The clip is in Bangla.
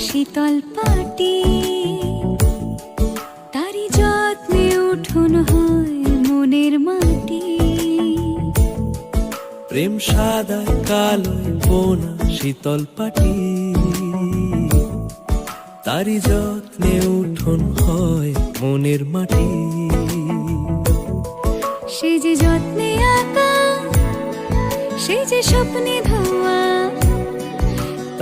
শীতল পাটি। তারি যত্নে উঠোন হয় মনের মাটি। প্রেম সাদা কালো বোনা শীতল পাটি। তারি যত্নে উঠোন হয় মনের মাটি। সে যে যত্নে আঁকা সে যে স্বপ্নে ধোয়া